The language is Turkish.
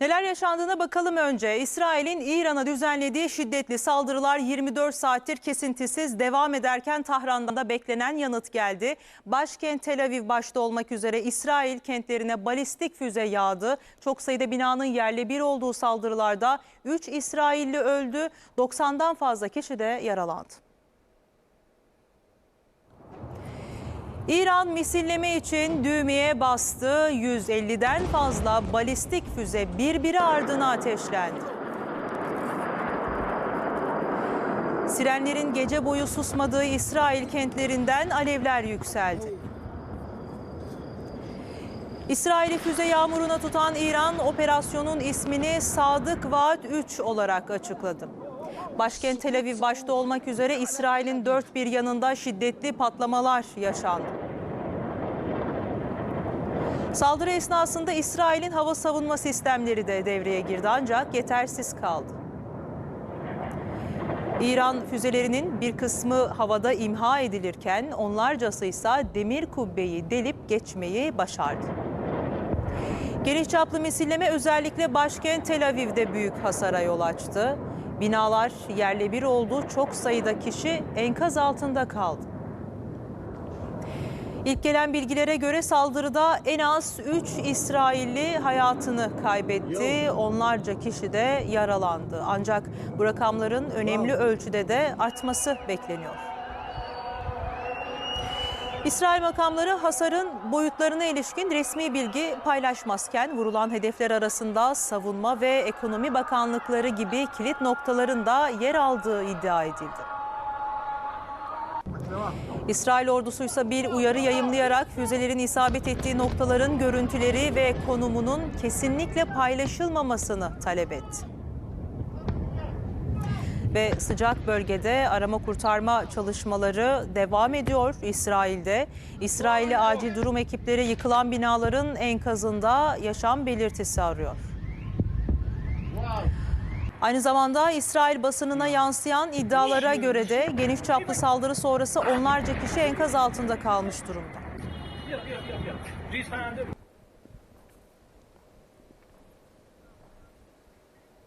Neler yaşandığına bakalım önce. İsrail'in İran'a düzenlediği şiddetli saldırılar 24 saattir kesintisiz devam ederken Tahran'da da beklenen yanıt geldi. Başkent Tel Aviv başta olmak üzere İsrail kentlerine balistik füze yağdı. Çok sayıda binanın yerle bir olduğu saldırılarda 3 İsrailli öldü, 90'dan fazla kişi de yaralandı. İran misilleme için düğmeye bastı. 150'den fazla balistik füze birbiri ardına ateşlendi. Sirenlerin gece boyu susmadığı İsrail kentlerinden alevler yükseldi. İsrail'i füze yağmuruna tutan İran operasyonun ismini Sadık Vaat 3 olarak açıkladı. Başkent Tel Aviv başta olmak üzere İsrail'in dört bir yanında şiddetli patlamalar yaşandı. Saldırı esnasında İsrail'in hava savunma sistemleri de devreye girdi ancak yetersiz kaldı. İran füzelerinin bir kısmı havada imha edilirken onlarcası ise demir kubbeyi delip geçmeyi başardı. Geniş çaplı misilleme özellikle başkent Tel Aviv'de büyük hasara yol açtı. Binalar yerle bir oldu, çok sayıda kişi enkaz altında kaldı. İlk gelen bilgilere göre saldırıda en az 3 İsrailli hayatını kaybetti. Onlarca kişi de yaralandı. Ancak bu rakamların önemli ölçüde de artması bekleniyor. İsrail makamları hasarın boyutlarına ilişkin resmi bilgi paylaşmazken vurulan hedefler arasında savunma ve ekonomi bakanlıkları gibi kilit noktaların da yer aldığı iddia edildi. İsrail ordusu ise bir uyarı yayımlayarak füzelerin isabet ettiği noktaların görüntüleri ve konumunun kesinlikle paylaşılmamasını talep etti. Ve sıcak bölgede arama kurtarma çalışmaları devam ediyor İsrail'de. İsrailli acil durum ekipleri yıkılan binaların enkazında yaşam belirtisi arıyor. Aynı zamanda İsrail basınına yansıyan iddialara göre de geniş çaplı saldırı sonrası onlarca kişi enkaz altında kalmış durumda.